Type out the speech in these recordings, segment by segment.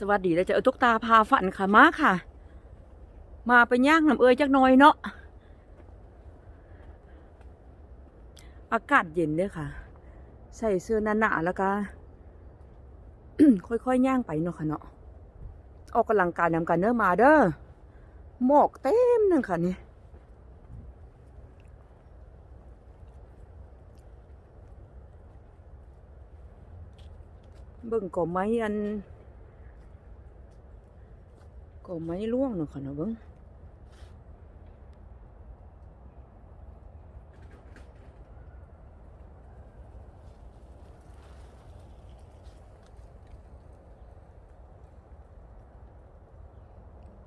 สวัสดีแล้วจะเอาตุ๊กตาพาฝันค่ะมาค่ะ มาไปย่างน้ำเอยจักหน่อยเนาะอากาศเย็นเด้อค่ะ ใส่เสื้อหนาๆแล้วก็ค่อยๆย่างไปเนาะค่ะเนาะออกกำลังกายนำกันเด้อมาเด้อหมอกเต็มหนึงค่ะนี่เบิ่งก่อไม้อัน ก็ไม่ร่วงหนาะค่ะนาะเบิ้ง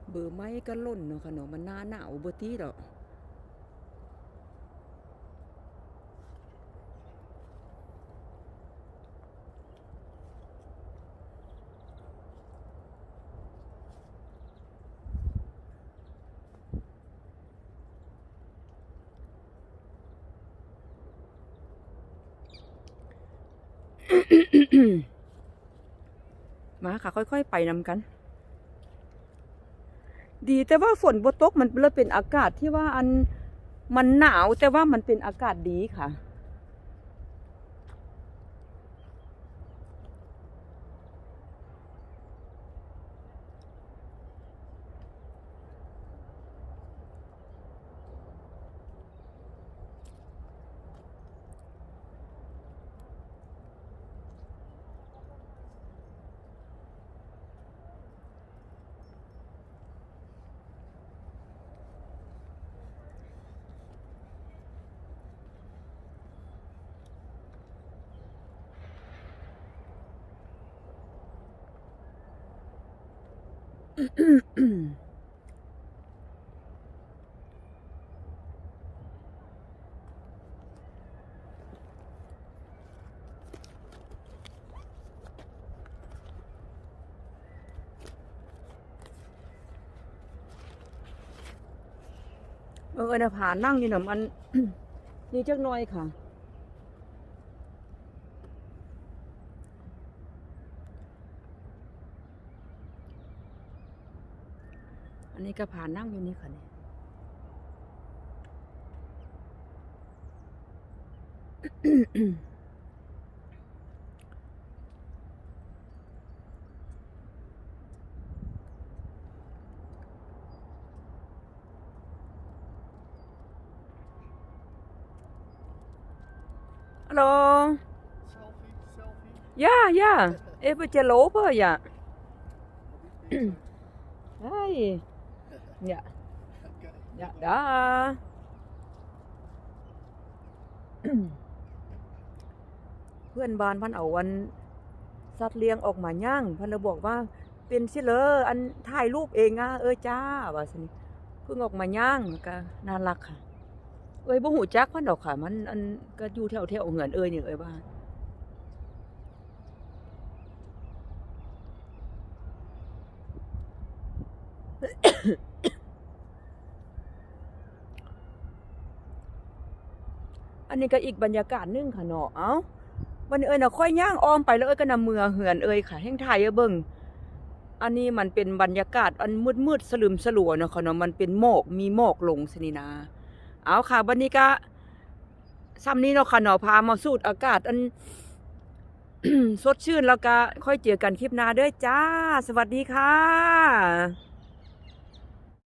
เบื่อไม้ก็ล่นเนาะค่ะเนาะมันหน้าหนาวบ่ตีดอก มาค่ะ ค่อย ๆ ไปนำกัน ดีแต่ว่าฝนบตกมันเลยเป็นอากาศที่ว่าอันมันหนาวแต่ว่ามันเป็นอากาศดีค่ะ เออเนะผานั่งอยู่หน่ะมันนี่จักหน่อยค่ะ อันนี้ก็ผานั่งอยู่นี่ค่ะเนี่ยฮัลโหล Selfie, selfie. ย่าย่าเอ๊ะไปเจโลเพื่ออย่าไอ้เนี่ย Okay. อย่าดาเพื่อนบ้านพันเอาวัน สัตว์เลี้ยงออกมาย่างพันเราบอกว่า เป็นสิเลออันถ่ายรูปเองอะเออจ้าว่าสิเพิ่งออกมาย่างก็น่ารักค่ะ เอ้ยบ่หูจักพันดอกค่ะ มันอันก็อยู่แถวแถวๆเหือนเอ้ยนี่เอ้ยบ้าน อันนี้ก็อีกบรรยากาศนึงค่ะเนาะ เอ้าวันเอ้ยนะค่อยย่างอ้อมไปแล้วเอ้ยก็นำเมือเหือนเอ้ยค่ะแห่งไทยเอ้ยเบิ่งอันนี้มันเป็นบรรยากาศอันมืดมืดๆสลืมสลัวเนาะค่ะเนาะมันเป็นหมอกมีหมอกลงสนี่นา เอาค่ะวันนี้ก็ซ้ำนี้เนาะค่ะเนาะพามาสูดอากาศอันสดชื่นแล้วก็ค่อยเจอกันคลิปหน้าเด้อจ้า สวัสดีค่ะ